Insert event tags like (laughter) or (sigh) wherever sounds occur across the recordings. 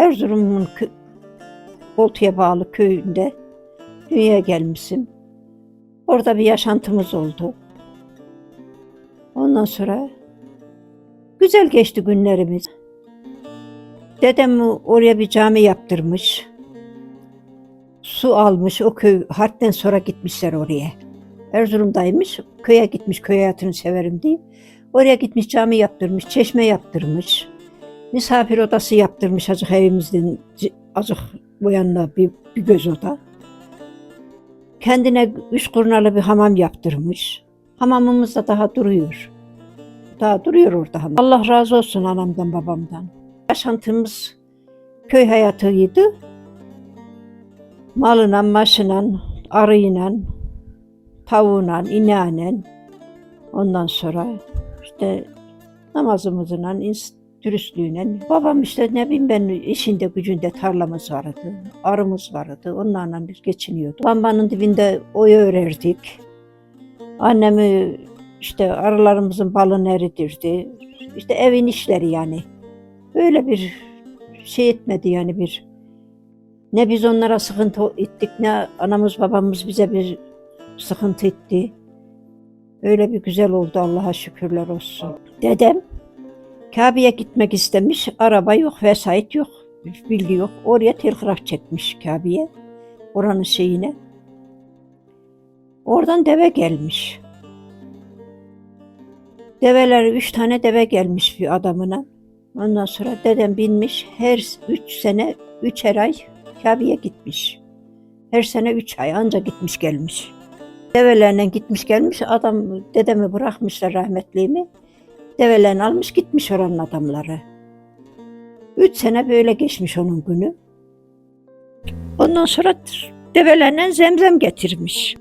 Erzurum'un Boltu'ya bağlı köyünde dünyaya gelmişim. Orada bir yaşantımız oldu. Ondan sonra güzel geçti günlerimiz. Dedem oraya bir cami yaptırmış. Su almış. O köy harpten sonra gitmişler oraya. Erzurum'daymış. Köye gitmiş. Köy hayatını severim diye. Oraya gitmiş cami yaptırmış. Çeşme yaptırmış. Misafir odası yaptırmış azıcık evimizden azıcık bu yanına bir, bir göz oda. Kendine üç kurnalı bir hamam yaptırmış. Hamamımız da daha duruyor. Daha duruyor orada hamam. Allah razı olsun anamdan babamdan. Yaşantımız köy hayatıydı. Malına, maşına, arıyla, tavuğuyla, ineğiyle. Ondan sonra işte namazımızla, dürüstlüğüyle. Babam işte ne bileyim ben işinde gücünde tarlamız vardı, arımız vardı. Onlarla biz geçiniyorduk. Lambanın dibinde oya örerdik. Annemi işte arılarımızın balını eridirdi. İşte evin işleri yani. Öyle bir şey etmedi yani bir ne biz onlara sıkıntı ettik ne anamız babamız bize bir sıkıntı etti. Öyle bir güzel oldu Allah'a şükürler olsun. Dedem Kabe'ye gitmek istemiş. Araba yok, vesait yok, bilgi yok. Oraya telgraf çekmiş Kabe'ye. Oranın şeyine. Oradan deve gelmiş. Develer, üç tane deve gelmiş bir adamına. Ondan sonra dedem binmiş. Her üç sene, üçer ay Kabe'ye gitmiş. Her sene üç ay anca gitmiş gelmiş. Develerle gitmiş gelmiş. Adam dedemi bırakmışlar rahmetliğimi. Develerini almış gitmiş oranın adamları. Üç sene böyle geçmiş onun günü. Ondan sonra develerle zemzem getirmiş.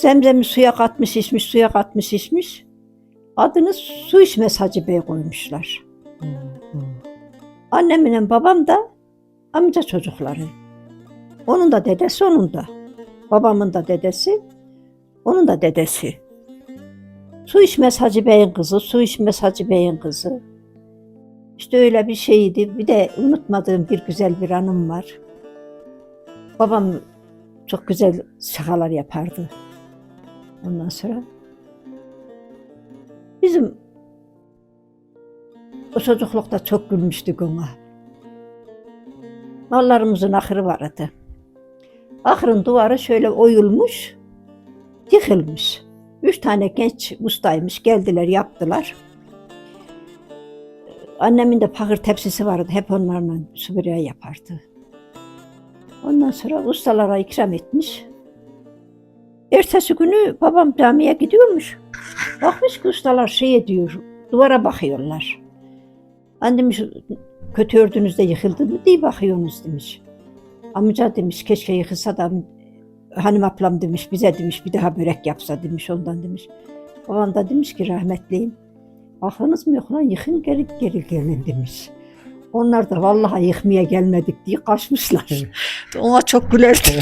Zemzemi suya katmış içmiş, suya katmış içmiş. Adını su içmez Hacı Bey koymuşlar. Annemle babam da amca çocukları. Onun da dedesi onun da. Babamın da dedesi, onun da dedesi. Su içmez Hacı Bey'in kızı, su içmez Hacı Bey'in kızı. İşte öyle bir şeydi. Bir de unutmadığım bir güzel bir anım var. Babam çok güzel şakalar yapardı. Ondan sonra bizim o çocuklukta çok gülmüştük ona. Mallarımızın ahırı vardı. Ahırın duvarı şöyle oyulmuş, yıkılmış. Üç tane genç ustaymış, geldiler yaptılar. Annemin de pakır tepsisi vardı, hep onlarla süpürge yapardı. Ondan sonra ustalara ikram etmiş. Ertesi günü babam camiye gidiyormuş. Bakmış ki ustalar şey ediyor, duvara bakıyorlar. Annem kötü ördünüz de yıkıldı mı diye bakıyorsunuz demiş. Amca demiş keşke yıkılsa da hanım ablam demiş bize demiş bir daha börek yapsa demiş ondan demiş. Babam da demiş ki rahmetliyim. Aklınız mı yok lan yıkın geri geri gelin demiş. Onlar da vallahi yıkmaya gelmedik diye kaçmışlar. (laughs) Ona çok gülerdi.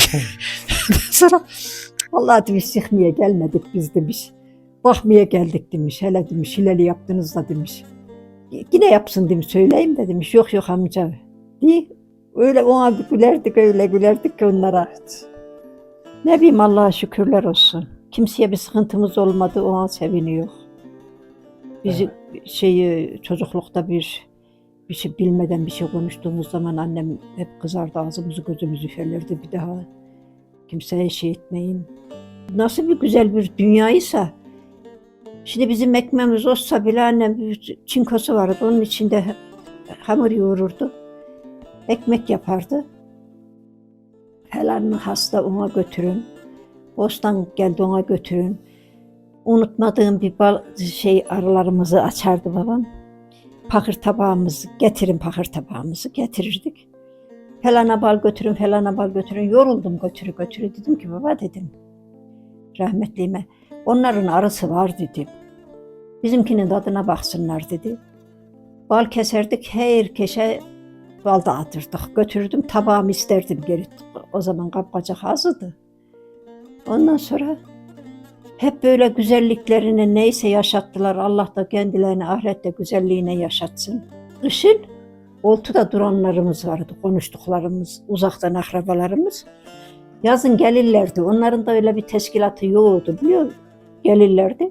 Sonra (laughs) vallahi demiş yıkmaya gelmedik biz demiş. Bakmaya geldik demiş. Hele demiş hileli yaptınız da demiş. Yine yapsın demiş söyleyeyim de demiş. Yok yok amca. Diye öyle ona gülerdik öyle gülerdik ki onlara. Ne bileyim Allah'a şükürler olsun. Kimseye bir sıkıntımız olmadı o an seviniyor. Bizi şeyi çocuklukta bir bir şey bilmeden bir şey konuştuğumuz zaman annem hep kızardı ağzımızı gözümüzü fellerdi bir daha kimseye şey etmeyin. Nasıl bir güzel bir dünyaysa şimdi bizim ekmeğimiz olsa bile annem bir çinkosu vardı onun içinde hamur yoğururdu. Ekmek yapardı. Helalini hasta ona götürün. Bostan geldi ona götürün. Unutmadığım bir bal, şey arılarımızı açardı babam. Pakır tabağımızı getirin pakır tabağımızı getirirdik. Felana bal götürün, felana bal götürün. Yoruldum götürü götürü. Dedim ki baba dedim. Rahmetliğime. Onların arısı var dedim. Bizimkinin tadına baksınlar dedi. Bal keserdik herkese bal dağıtırdık. Götürdüm tabağımı isterdim geri. O zaman kapkacak azdı. Ondan sonra Hep böyle güzelliklerini neyse yaşattılar. Allah da kendilerini ahirette güzelliğine yaşatsın. Kışın oltuda duranlarımız vardı, konuştuklarımız, uzaktan akrabalarımız. Yazın gelirlerdi. Onların da öyle bir teşkilatı yoktu biliyor Gelirlerdi.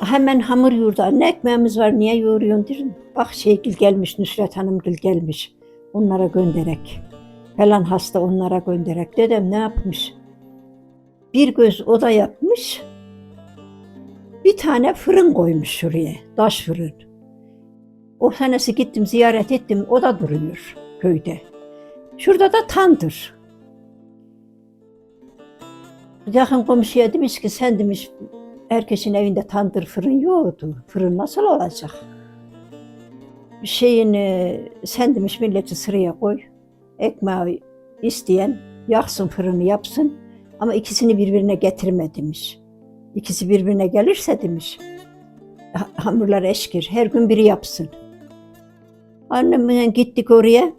Hemen hamur yoğurdu. Ne ekmeğimiz var niye yoğuruyorsun dedim. Bak Şeygil gelmiş, Nusret Hanımgil gelmiş. Onlara gönderek. Falan hasta onlara gönderek. Dedem ne yapmış? Bir göz oda yapmış. Bir tane fırın koymuş şuraya. Taş fırın. O senesi gittim ziyaret ettim. O da duruyor köyde. Şurada da tandır. Yakın komşuya demiş ki sen demiş herkesin evinde tandır fırın yoktu. Fırın nasıl olacak? Şeyini sen demiş milleti sıraya koy. Ekmeği isteyen yaksın fırını yapsın. Ama ikisini birbirine getirme demiş. İkisi birbirine gelirse demiş. ha- Hamurlar eşkir. Her gün biri yapsın. Annemle gittik oraya.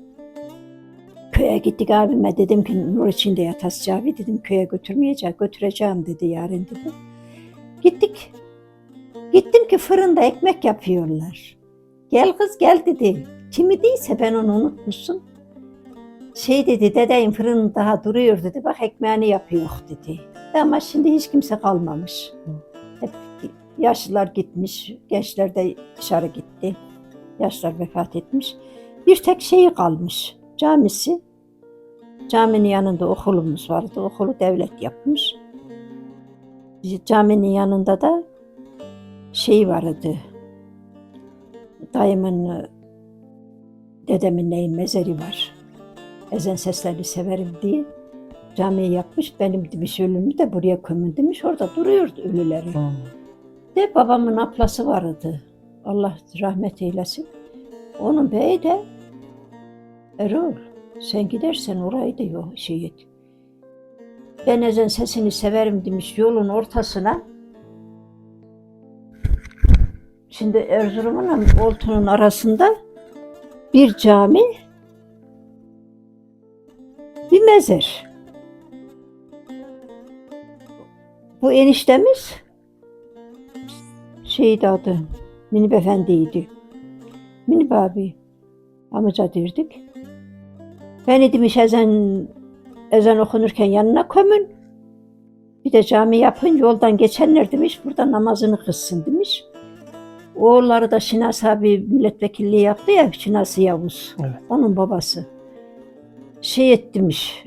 Köye gittik abime dedim ki nur içinde yatasıcı abi dedim köye götürmeyecek götüreceğim dedi yarın dedi. Gittik. Gittim ki fırında ekmek yapıyorlar. Gel kız gel dedi. Kimi değilse ben onu unutmuşum. Şey dedi dedeyin fırını daha duruyor dedi. Bak ekmeğini yapıyor dedi. Ama şimdi hiç kimse kalmamış. Hep yaşlılar gitmiş. Gençler de dışarı gitti. Yaşlar vefat etmiş. Bir tek şeyi kalmış. Camisi. Caminin yanında okulumuz vardı. Okulu devlet yapmış. Caminin yanında da şey vardı. Dayımın, e, dedemin neyin mezarı var. Ezen seslerini severim diye camiyi yapmış. Benim demiş ölümü de buraya gömün demiş. Orada duruyordu ölüleri. De babamın ablası vardı. Allah rahmet eylesin. Onun beyi de Erol sen gidersen orayı da yok şey et. Ben ezen sesini severim demiş yolun ortasına. Şimdi Erzurum'un Oltu'nun arasında bir cami, bir mezar. Bu eniştemiz şeydi adı, Minip Efendi'ydi. Minip abi amca derdik. Beni demiş ezan, ezan okunurken yanına kömün. Bir de cami yapın yoldan geçenler demiş burada namazını kılsın demiş. Oğulları da Şinas abi milletvekilliği yaptı ya Şinas Yavuz. Evet. Onun babası. Şey etmiş.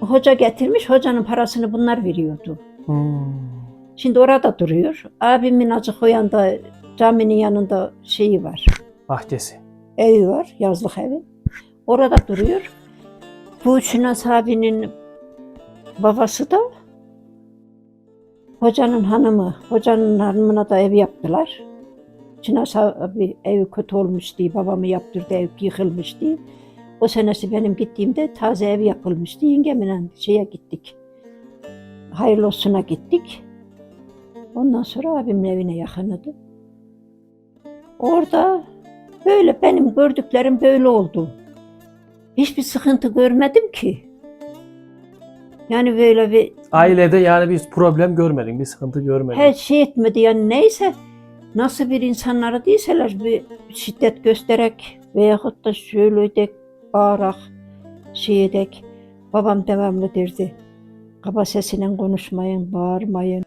Hoca getirmiş, hocanın parasını bunlar veriyordu. Hmm. Şimdi orada duruyor. Abimin acık o yanda caminin yanında şeyi var. Bahçesi. Evi var, yazlık evi. Orada duruyor. Bu Şinas abinin babası da hocanın hanımı. Hocanın hanımına da ev yaptılar. Şinas abi evi kötü olmuş diye, babamı yaptırdı, ev yıkılmış diye. O senesi benim gittiğimde taze ev yapılmıştı. Yengemle şeye gittik. Hayırlı olsuna gittik. Ondan sonra abimin evine yakınıdı. Orada böyle benim gördüklerim böyle oldu. Hiçbir sıkıntı görmedim ki. Yani böyle bir Ailede yani bir problem görmedin, bir sıkıntı görmedin. her şey etmedi yani neyse nasıl bir insanlara değilseler bir şiddet göstererek veyahut da şöyle edek, bağırak, şey edek. Babam devamlı derdi. Kaba sesiyle konuşmayın, bağırmayın.